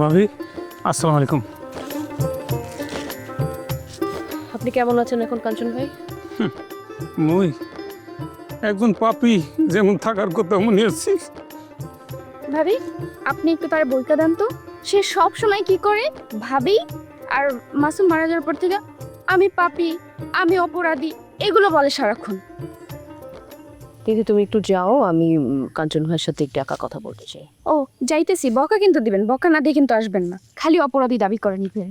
ভাবি আসসালামু আলাইকুম। আপনি কেমন আছেন এখন কাঞ্চন ভাই? মুই একজন পাপি যেমন থাকার কথা মনে আছি। ভাবি আপনি একটু তার বইটা দেন তো। সে সব সময় কি করে? ভাবি আর মাসুম মারা যাওয়ার পর থেকে আমি পাপি আমি অপরাধী এগুলো বলে সারাক্ষণ। দিদি তুমি একটু যাও আমি কাঞ্চন ভাইয়ের সাথে একটু একা কথা বলতে চাই। ও যাইতেছি, বকা কিন্তু দিবেন, বকা না দিয়ে কিন্তু আসবেন না। খালি অপরাধী দাবি করেন ফিরে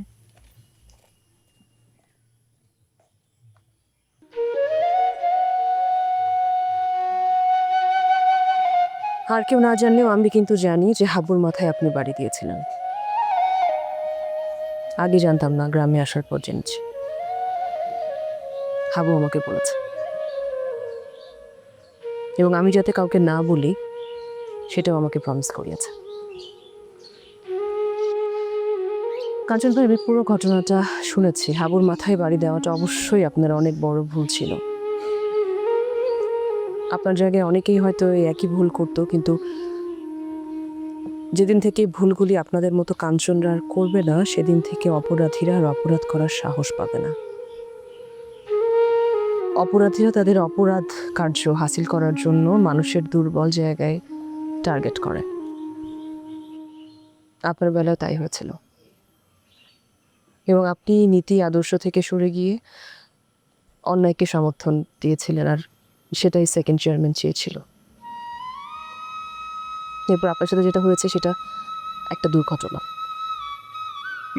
আর কেউ না জানলেও আমি কিন্তু জানি যে হাবুর মাথায় আপনি বাড়ি দিয়েছিলেন। আগে জানতাম না গ্রামে আসার পর জেনেছি। হাবু আমাকে বলেছে। এবং আমি যাতে কাউকে না বলি, সেটাও আমাকে প্রমিস করিয়েছে। কাঞ্চন ভাই পুরো ঘটনাটা শুনেছি। হাবুর মাথায় বাড়ি দেওয়াটা অবশ্যই আপনার অনেক বড় ভুল ছিল। আপনার জায়গায় অনেকেই হয়তো এই একই ভুল করতো, কিন্তু যেদিন থেকে ভুলগুলি আপনাদের মতো কাঞ্চনরা আর করবে না, সেদিন থেকে অপরাধীরা আর অপরাধ করার সাহস পাবে না। অপরাধীরা তাদের অপরাধ কার্য হাসিল করার জন্য মানুষের দুর্বল জায়গায় টার্গেট করে। আপনার বেলায় তাই হয়েছিল। এবং আপনি নীতি আদর্শ থেকে সরে গিয়ে অন্যায়কে সমর্থন দিয়েছিলেন আর সেটাই সেকেন্ড চেয়ারম্যান চেয়েছিল। এরপর আপনার সাথে যেটা হয়েছে সেটা একটা দুর্ঘটনা।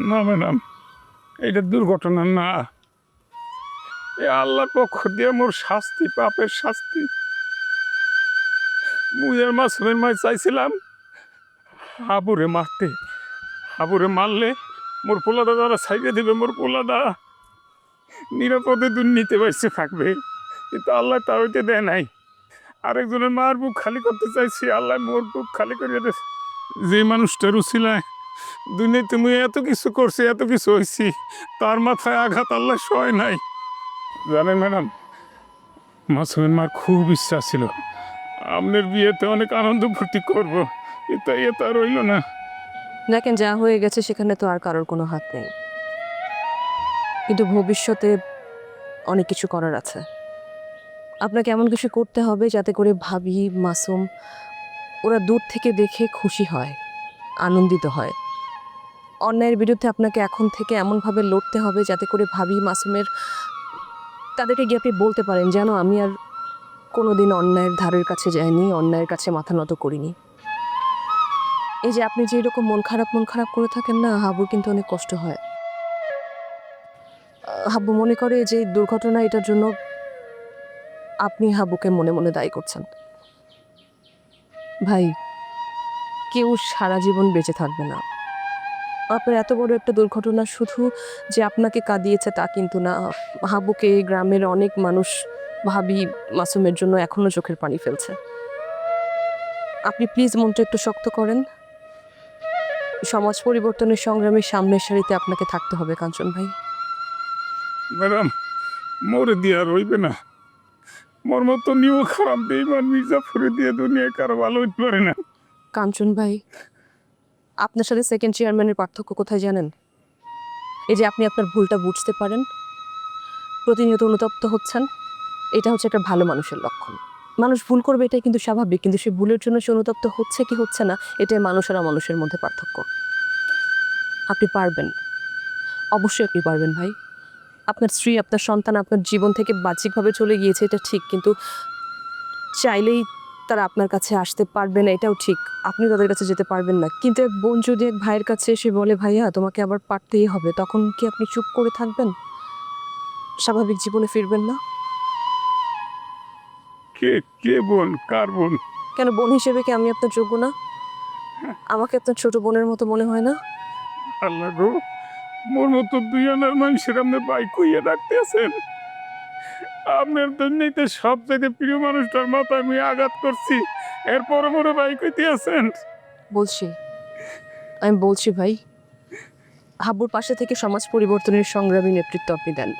না ম্যাডাম, এটা দুর্ঘটনা না। এ আল্লাহর পক্ষ দিয়ে মোর শাস্তি, পাপের শাস্তি। মুই আর মাসুমের মায় চাইছিলাম হাবুরে মারতে, হাবুরে মারলে মোর পোলাদা দ্বারা ছাইড়ে দিবে, মোর পোলাদা। নিরাপদে দুর্নীতি বাইসে থাকবে। কিন্তু আল্লাহ তা হইতে দেয় নাই। আরেকজনের মার বুক খালি করতে চাইছি, আল্লাহ মোর বুক খালি দিয়েছে যে মানুষটার উছিলায় দুনিয়াতে মুই এত কিছু করছি, এত কিছু হয়েছি তার মাথায় আঘাত আল্লাহ সয় নাই। জানেন ম্যাডাম, মাসুমের মার খুব ইচ্ছা ছিল। আপনার বিয়েতে অনেক আনন্দ ফুর্তি করব, কিন্তু এ তো রইল না। দেখেন, যা হয়ে গেছে সেখানে তো আর কারোর কোনো হাত নেই। কিন্তু ভবিষ্যতে অনেক কিছু করার আছে। আপনাকে এমন কিছু করতে হবে যাতে করে ভাবি, মাসুম, ওরা দূর থেকে দেখে খুশি হয়, আনন্দিত হয়। অন্যায়ের বিরুদ্ধে আপনাকে এখন থেকে এমনভাবে লড়তে হবে যাতে করে ভাবি, মাসুমের, তাদেরকে গিয়ে আপনি বলতে পারেন, যেন আমি আর কোনোদিন অন্যায়ের ধারের কাছে যাইনি, অন্যায়ের কাছে মাথা নত করিনি। এই যে আপনি যে এরকম মন খারাপ মন খারাপ করে থাকেন না, হাবুর কিন্তু অনেক কষ্ট হয়। হাবু মনে করে যে দুর্ঘটনা এটার জন্য আপনি হাবুকে মনে মনে দায়ী করছেন। ভাই, কেউ সারা জীবন বেঁচে থাকবে না। আপনার এত বড় একটা দুর্ঘটনা শুধু যে আপনাকে কাঁদিয়েছে তা কিন্তু না। হাবুকে গ্রামের অনেক মানুষ ভাবি মাসুমের জন্য এখনও চোখের পানি ফেলছে। আপনি প্লিজ মনটা একটু শক্ত করেন। সমাজ পরিবর্তনের সংগ্রামের সামনের সারিতে আপনাকে থাকতে হবে কাঞ্চন ভাই। ম্যাডাম মোরে দিয়ে আর রইবে না। মোর মতো নিও খারাপ বেইমান মির্জাফরে দিয়ে দুনিয়ায় কারও ভালো হইতে পারে না। কাঞ্চন ভাই আপনার সাথে সেকেন্ড চেয়ারম্যানের পার্থক্য কোথায় জানেন? এই যে আপনি আপনার ভুলটা বুঝতে পারেন প্রতিনিয়ত অনুতপ্ত হচ্ছেন এটা হচ্ছে একটা ভালো মানুষের লক্ষণ। মানুষ ভুল করবে এটাই কিন্তু স্বাভাবিক, কিন্তু সে ভুলের জন্য সে অনুতপ্ত হচ্ছে কি হচ্ছে না, এটাই মানুষের আর মানুষের মধ্যে পার্থক্য। আপনি পারবেন। অবশ্যই আপনি পারবেন ভাই। আপনার স্ত্রী, আপনার সন্তান আপনার জীবন থেকে বাহ্যিকভাবে চলে গিয়েছে, এটা ঠিক, কিন্তু চাইলেই তারা আপনার কাছে আসতে পারবে না, এটাও ঠিক। আপনি তাদের কাছে যেতে পারবেন না। কিন্তু এক বোন যদি এক ভাইয়ের কাছে এসে বলে, ভাইয়া, তোমাকে আবার পারতেই হবে তখন কি আপনি চুপ করে থাকবেন? স্বাভাবিক জীবনে ফিরবেন না? কে কে বোন কার বোন কেন বোন হিসেবে কি আমি আপনার যোগ্য না? আমাকে আপনার ছোট বোনের মতো মনে হয় না? আল্লাহ গো মোর মতো দুই আনার মানুষের আপনি বাইক হইয়া ডাকতে আছেন আপনার দুর্নীতি সব থেকে প্রিয় মানুষটার মাথায় আমি আঘাত করছি। এরপর মোরে বাইক হইতে আছেন বলছি আমি বলছি ভাই হাবুর পাশে থেকে সমাজ পরিবর্তনের সংগ্রামী নেতৃত্ব আপনি দেন।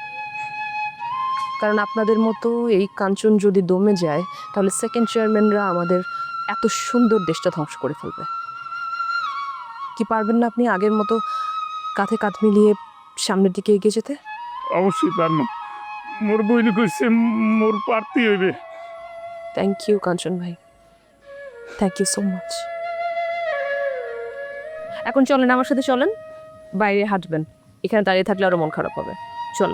কারণ আপনাদের মতো এই কাঞ্চন যদি দমে যায় তাহলে সেকেন্ড চেয়ারম্যানরা আমাদের এত সুন্দর দেশটা ধ্বংস করে ফেলবে। কি পারবেন না আপনি আগের মতো কাঁধে কাঁধ মিলিয়ে সামনের দিকে এগিয়ে যেতে? অবশ্যই পারব। মোর বইনি কইছে মোর পারতি হইবে। থ্যাংক ইউ কাঞ্চন ভাই। থ্যাংক ইউ সো মাচ এখন চলেন আমার সাথে চলেন। বাইরে হাঁটবেন। এখানে দাঁড়িয়ে থাকলে আরও মন খারাপ হবে। চল।